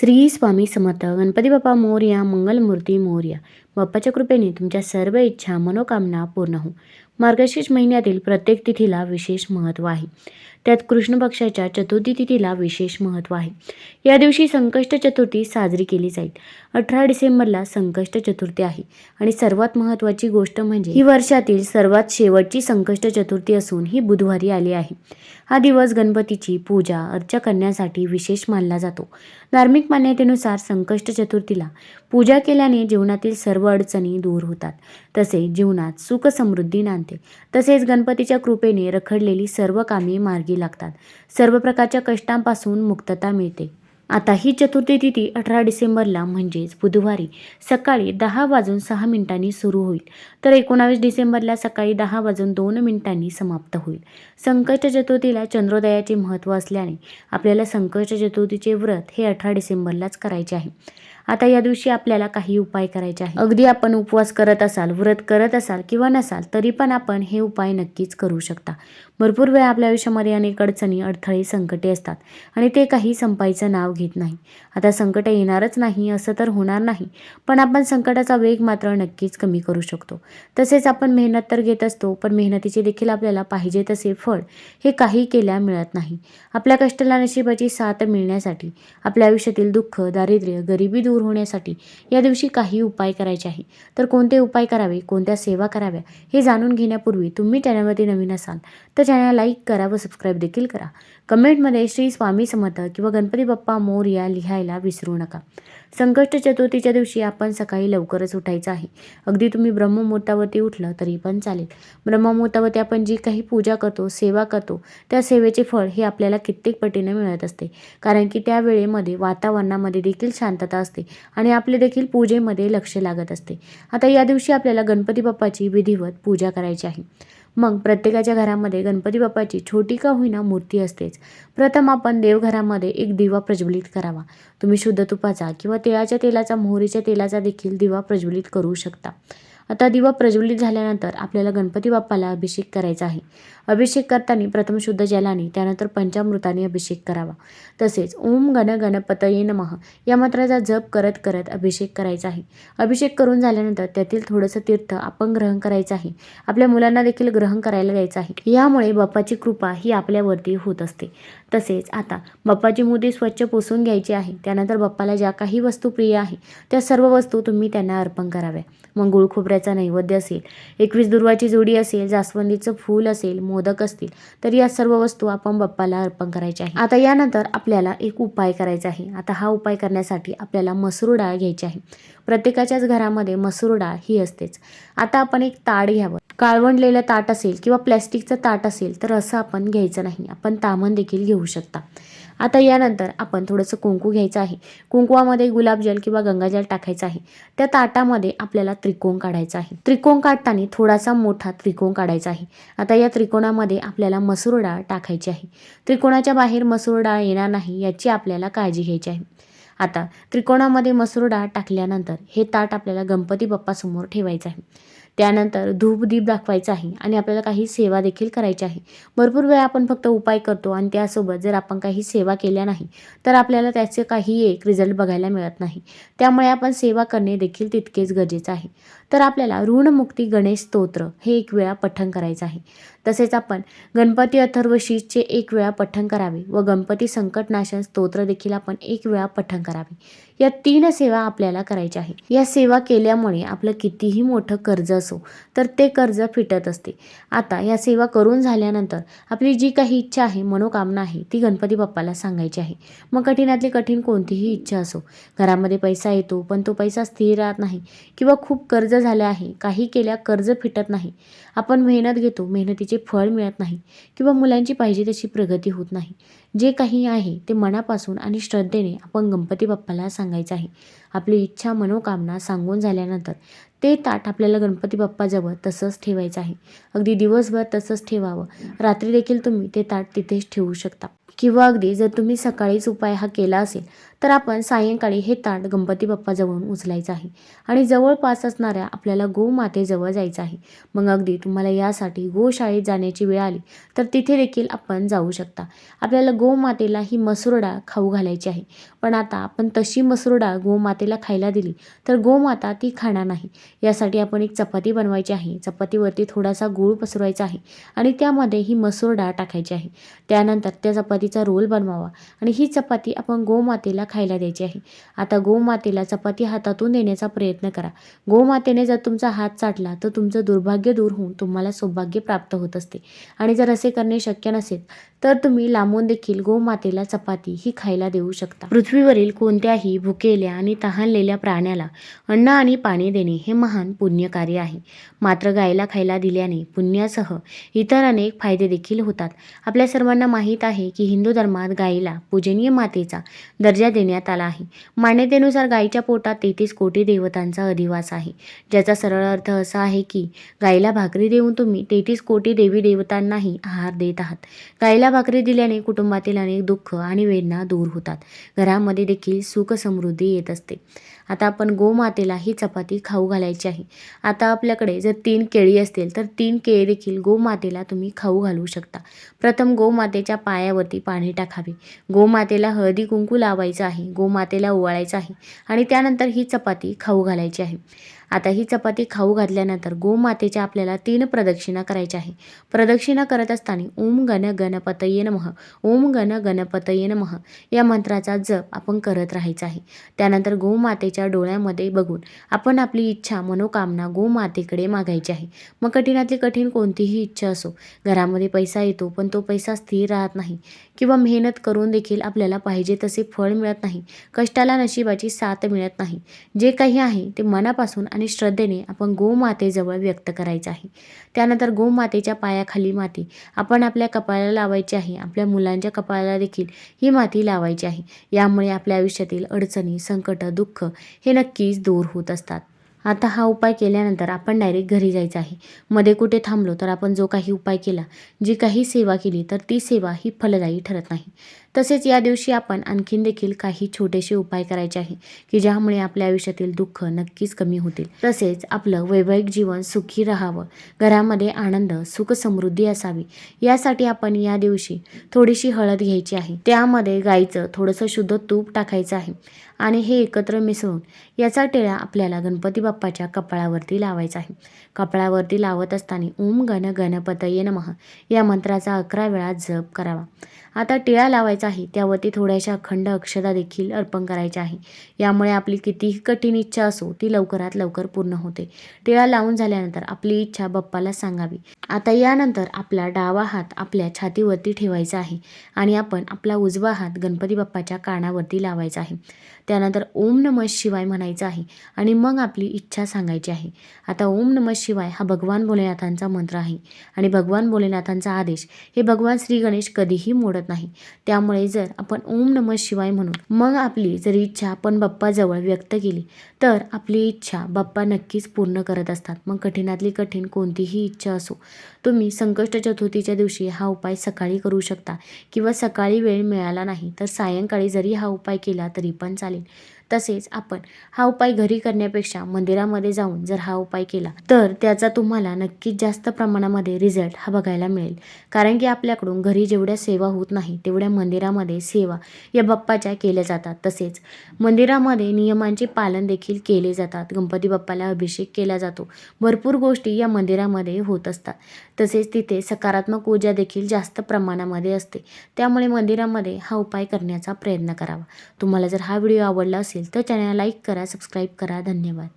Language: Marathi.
श्री स्वामी समर्थ. गणपती बाप्पा मोरया मंगलमूर्ती मोरया. बाप्पाच्या कृपेने तुमच्या सर्व इच्छा मनोकामना पूर्ण हो मार्गशीर्ष महिन्यातील प्रत्येक तिथीला विशेष महत्त्व आहे. त्यात कृष्ण पक्षाच्या चतुर्थी तिथीला विशेष महत्त्व आहे. या दिवशी संकष्ट चतुर्थी साजरी केली जाईल. अठरा डिसेंबरला संकष्ट चतुर्थी आहे आणि सर्वात महत्त्वाची गोष्ट म्हणजे ही वर्षातील सर्वात शेवटची संकष्ट चतुर्थी असून ही बुधवारी आली आहे. हा दिवस गणपतीची पूजा अर्चा करण्यासाठी विशेष मानला जातो. धार्मिक मान्यतेनुसार संकष्ट चतुर्थीला पूजा केल्याने जीवनातील सर्व अडचणी दूर होतात. तसेच जीवनात सुख समृद्धी नांदते. तसेच गणपतीच्या कृपेने रखडलेली सर्व कामे मार्गी लागतात. सर्व प्रकारच्या कष्टांपासून मुक्तता मिळते. आता ही चतुर्थी तिथी अठरा डिसेंबरला म्हणजेच बुधवारी सकाळी दहा वाजून सहा मिनिटांनी सुरू होईल. तर एकोणावीस डिसेंबरला सकाळी दहा वाजून दोन मिनिटांनी समाप्त होईल. संकष्ट चतुर्थीला चंद्रोदयाचे महत्त्व असल्याने आपल्याला संकष्ट चतुर्थीचे व्रत हे अठरा डिसेंबरलाच करायचे आहे. आता या दिवशी आपल्याला काही उपाय करायचे आहे अगदी आपण उपवास करत असाल व्रत करत असाल किंवा नसाल तरी पण आपण हे उपाय नक्कीच करू शकता. भरपूर वेळा आपल्या आयुष्यामध्ये अनेक अडचणी अडथळे संकटे असतात आणि ते काही संपायचं नाव घेत नाही. आता संकट येणारच नाही असं तर होणार नाही पण आपण संकटाचा वेग मात्र नक्कीच कमी करू शकतो. तसेच आपण मेहनत तर घेत असतो पण मेहनतीचे देखील आपल्याला पाहिजे तसे फळ हे काही केल्या मिळत नाही. आपल्या कष्टाला नशिबाची साथ मिळण्यासाठी आपल्या आयुष्यातील दुःख दारिद्र्य गरिबी दूर होण्यासाठी या दिवशी काही उपाय करायचे आहे. तर कोणते उपाय करावे? कोणत्या सेवा कराव्या? हे जाणून घेण्यापूर्वी तुम्ही चॅनलमध्ये नवीन असाल तर चॅनल लाईक करा व सबस्क्राईब देखील करा. कमेंटमध्ये श्री स्वामी समर्थ किंवा गणपती बाप्पा मोर या लिहायला विसरू नका. संकष्ट चतुर्थीच्या दिवशी आपण सकाळी लवकरच उठायचं आहे. अगदी तुम्ही ब्रह्ममुहूर्तावरती उठलं तरी पण चालेल. ब्रह्ममुहूर्तावरती आपण जी काही पूजा करतो सेवा करतो त्या सेवेचे फळ हे आपल्याला कित्येक पटीने मिळत असते. कारण की त्या वेळेमध्ये वातावरणामध्ये देखील शांतता असते आणि आपले देखील पूजेमध्ये लक्ष लागत असते. आता या दिवशी आपल्याला गणपती बाप्पाची विधिवत पूजा करायची आहे. मग प्रत्येकाच्या घरामध्ये गणपती बाप्पाची छोटी का होईना मूर्ती असतेच. प्रथम आपण देवघरामध्ये एक दिवा प्रज्वलित करावा. तुम्ही शुद्ध तुपाचा किंवा तिळाच्या तेलाचा मोहरीच्या तेलाचा देखील दिवा प्रज्वलित करू शकता. आता दिवा प्रज्वलित झाल्यानंतर आपल्याला गणपती बाप्पाला अभिषेक करायचा आहे. अभिषेक करताना प्रथम शुद्ध जलाने त्यानंतर पंचामृताने अभिषेक करावा. तसेच ओम गण गणपतये नमः या मंत्राचा जप करत करत अभिषेक करायचा आहे. अभिषेक करून झाल्यानंतर त्यातील थोडंसं तीर्थ आपण ग्रहण करायचं आहे. आपल्या मुलांना देखील ग्रहण करायला द्यायचं आहे. यामुळे बाप्पाची कृपा ही आपल्यावरती होत असते. तसेच आता बाप्पाची मुदी स्वच्छ पुसून घ्यायची आहे. त्यानंतर बाप्पाला ज्या काही वस्तू प्रिय आहे त्या सर्व वस्तू तुम्ही त्यांना अर्पण कराव्या. मग गुळखोबऱ्याचा नैवेद्य असेल एकवीस दुर्वाची जोडी असेल जास्वंदीचं फूल असेल मोदक असतील तर या सर्व वस्तू आपण बाप्पाला अर्पण करायच्या आहे. आता यानंतर आपल्याला एक उपाय करायचा आहे. आता हा उपाय करण्यासाठी आपल्याला मसूर डाळ घ्यायची आहे. प्रत्येकाच्याच घरामध्ये मसूर डाळ ही असतेच. आता आपण एक ताट घ्यावं. काळवंडलेलं ताट असेल किंवा प्लॅस्टिकचं ताट असेल तर असं आपण घ्यायचं नाही. आपण तामण देखील घेऊ शकता. आता यानंतर आपण थोडंसं कुंकू घ्यायचं आहे. कुंकवामध्ये गुलाबजल किंवा गंगाजल टाकायचं आहे. त्या ताटामध्ये आपल्याला त्रिकोण काढायचा आहे. त्रिकोण काढताना थोडासा मोठा त्रिकोण काढायचा आहे. आता या त्रिकोणामध्ये आपल्याला मसूर डाळ टाकायची आहे. त्रिकोणाच्या बाहेर मसूर डाळ येणार नाही याची आपल्याला काळजी घ्यायची आहे. आता त्रिकोणामध्ये मसूर डाळ टाकल्यानंतर हे ताट आपल्याला गणपती बाप्पासमोर ठेवायचं आहे. त्यानंतर धूप दीप दाखवायचा आहे आणि आपल्याला काही सेवा देखील करायची आहे. भरपूर वेळा आपण फक्त उपाय करतो आणि त्यासोबत जर आपण काही सेवा केल्या नाही तर आपल्याला त्याचे काही एक रिझल्ट बघायला मिळत नाही. त्यामुळे आपण सेवा करणे देखील तितकेच गरजेचं आहे. तर आपल्याला ऋणमुक्ती गणेश स्तोत्र हे एक वेळा पठण करायचं आहे. तसेच आपण गणपती अथर्वशीचे एक वेळा पठण करावे व गणपती संकटनाशन स्तोत्र देखील आपण एक वेळा पठण करावे. या तीन सेवा आपल्याला करायच्या आहे. या सेवा केल्यामुळे आपलं कितीही मोठं कर्ज असो तर ते कर्ज फिटत असते. आता या सेवा करून झाल्यानंतर आपली जी काही इच्छा आहे मनोकामना आहे ती गणपती बाप्पाला सांगायची आहे. मग कठीणातली कठीण कोणतीही इच्छा असो घरामध्ये पैसा येतो पण तो पैसा स्थिर राहत नाही किंवा खूप कर्ज झालं आहे. काही केल्या कर्ज फिटत नाही. आपण मेहनत घेतो मेहनतीचे फळ मिळत नाही किंवा मुलांची पाहिजे तशी प्रगती होत नाही. जे काही आहे ते मनापासून आणि श्रद्धेने आपण गणपती बाप्पाला सांगायचं आहे. आपली इच्छा मनोकामना सांगून झाल्यानंतर ते ताट आपल्याला गणपती बाप्पाजवळ तसंच ठेवायचं आहे. अगदी दिवसभर तसंच ठेवावं. रात्री देखील तुम्ही ते ताट तिथेच ठेवू शकता. किंवा अगदी जर तुम्ही सकाळीच उपाय हा केला असेल तर आपण सायंकाळी हे ताट गणपती बाप्पाजवळून उचलायचं आहे. आणि जवळपास असणाऱ्या आपल्याला गोमातेजवळ जायचं आहे. मग अगदी तुम्हाला यासाठी गोशाळेत जाण्याची वेळ आली तर तिथे देखील आपण जाऊ शकता. आपल्याला गोमातेला ही मसुरडा डाळ खाऊ घालायची आहे. पण आता आपण तशी मसुरडा डाळ गोमातेला खायला दिली तर गोमाता ती खाणार नाही. यासाठी आपण एक चपाती बनवायची आहे. चपातीवरती थोडासा गूळ पसरवायचा आहे आणि त्यामध्ये ही मसुरडा डाळ टाकायची आहे. त्यानंतर त्या चपाती चपातीचा रोल बनवावा. आणि ही चपाती आपण गोमातेला खायला द्यायची आहे. आता गोमातेला चपाती हातातून देण्याचा प्रयत्न करा. गोमातेने जर तुमचा हात चाटला तर तुमचं दुर्भाग्य दूर होऊन तुम्हाला सौभाग्य प्राप्त होत असते. आणि जर असे करणे शक्य नसेल तर तुम्ही लांबून देखील गोमातेला चपाती ही खायला देऊ शकता. पृथ्वीवरील कोणत्याही भुकेल्या आणि तहानलेल्या प्राण्याला अन्न आणि पाणी देणे हे महान पुण्यकार्य आहे. मात्र गायला खायला दिल्याने पुण्यासह इतर अनेक फायदे देखील होतात. आपल्या सर्वांना माहीत आहे की हिंदू धर्मात गायीला पूजनीय मातेचा दर्जा देण्यात आला आहे. मान्यतेनुसार गायीच्या पोटात तेहतीस कोटी देवतांचा अधिवास आहे. ज्याचा सरळ अर्थ असा आहे की गायीला भाकरी देऊन तुम्ही तेहतीस कोटी देवी देवतांनाही आहार देत आहात. गायीला भाकरी दिल्याने कुटुंबातील अनेक दुःख आणि वेदना दूर होतात. घरामध्ये देखील सुख समृद्धी येत असते. आता आपण गोमातेला ही चपाती खाऊ घालायची आहे. आता आपल्याकडे जर तीन केळी असतील तर तीन केळी देखील गोमातेला तुम्ही खाऊ घालू शकता. प्रथम गोमातेच्या पायावरती पाणी टाकावे. गोमातेला हळदी कुंकू लावायचं आहे गोमातेला ओवाळायचं आहे आणि त्यानंतर ही चपाती खाऊ घालायची आहे. आता ही चपाती खाऊ घातल्यानंतर गोमातेच्या आपल्याला तीन प्रदक्षिणा करायच्या आहे. प्रदक्षिणा करत असताना ओम गण गणपतये नमः ओम गण गणपतये नमः या मंत्राचा जप आपण करत राहायचा आहे. त्यानंतर गोमातेच्या डोळ्यामध्ये बघून आपण आपली इच्छा मनोकामना गोमातेकडे मागायची आहे. मग कठीणातली कठीण कोणतीही इच्छा असो घरामध्ये पैसा येतो पण तो पैसा स्थिर राहत नाही किंवा मेहनत करून देखील आपल्याला पाहिजे तसे फळ मिळत नाही कष्टाला नशिबाची साथ मिळत नाही. जे काही आहे ते मनापासून आणि श्रद्धेने आपण गोमातेजवळ व्यक्त करायचं आहे. त्यानंतर गोमातेच्या पायाखाली माती. आपण आपल्या कपाळाला लावायची आहे. आपल्या मुलांच्या कपाळाला देखील ही माती लावायची आहे. यामुळे आपल्या आयुष्यातील अडचणी संकट दुःख हे नक्कीच दूर होत असतात. आता हा उपाय केल्यानंतर आपण डायरेक्ट घरी जायचं आहे. मध्ये कुठे थांबलो तर आपण जो काही उपाय केला जी काही सेवा केली तर ती सेवा ही फलदायी ठरत नाही. तसेच या दिवशी आपण आणखीन देखील काही छोटेसे उपाय करायचे आहे की ज्यामुळे आपल्या आयुष्यातील दुःख नक्कीच कमी होतील. तसेच आपलं वैवाहिक जीवन सुखी राहावं घरामध्ये आनंद सुख समृद्धी असावी यासाठी आपण या दिवशी थोडीशी हळद घ्यायची आहे. त्यामध्ये गाईचं थोडंसं शुद्ध तूप टाकायचं आहे. आणि हे एकत्र मिसळून याचा टिळा आपल्याला गणपती बाप्पाच्या कपाळावरती लावायचा आहे. कपाळावरती लावत असताना ओम गण गणपतये नमः या मंत्राचा अकरा वेळा जप करावा. आता टिळा लावायचा आहे त्यावरती थोड्याशा अखंड अक्षदा देखील अर्पण करायच्या आहे. यामुळे आपली कितीही कठीण इच्छा असो ती लवकरात लवकर पूर्ण होते. टिळा लावून झाल्यानंतर आपली इच्छा बाप्पाला सांगावी. आता यानंतर आपला डावा हात आपल्या छातीवरती ठेवायचा आहे आणि आपण आपला उजवा हात गणपती बाप्पाच्या कानावरती लावायचा आहे. त्यानंतर ओम नम शिवाय म्हणायचं आहे आणि मग आपली इच्छा सांगायची आहे. आता ओम नम शिवाय शिवाय हा भगवान भोलेनाथांचा मंत्र आहे. आणि भगवान भोलेनाथांचा आदेश हे भगवान श्री गणेश कधीही मोडत नाही. त्यामुळे जर आपण ओम नम शिवाय म्हणून मग आपली जर इच्छा आपण बाप्पाजवळ व्यक्त केली तर आपली इच्छा बाप्पा नक्कीच पूर्ण करत असतात. मग कठीणातली कठीण कोणतीही इच्छा असो तुम्ही संकष्ट चतुर्थीच्या दिवशी हा उपाय सकाळी करू शकता. किंवा सकाळी वेळ मिळाला नाही तर सायंकाळी जरी हा उपाय केला तरी पण चालेल. तसेच आपण हा उपाय घरी करण्यापेक्षा मंदिरामध्ये जाऊन जर हा उपाय केला तर त्याचा तुम्हाला नक्कीच जास्त प्रमाणामध्ये रिझल्ट हा बघायला मिळेल. कारण की आपल्याकडून घरी जेवढ्या सेवा होत नाही तेवढ्या मंदिरामध्ये सेवा या बाप्पाच्या केल्या जातात. तसेच मंदिरामध्ये नियमांचे पालन देखील केले जातात. गणपती बाप्पाला अभिषेक केला जातो. भरपूर गोष्टी या मंदिरामध्ये होत असतात. तसेच तिथे सकारात्मक ऊर्जा देखील जास्त प्रमाणामध्ये असते. त्यामुळे मंदिरामध्ये हा उपाय करण्याचा प्रयत्न करावा. तुम्हाला जर हा व्हिडिओ आवडला असेल तर चॅनल लाईक करा सबस्क्राईब करा. धन्यवाद.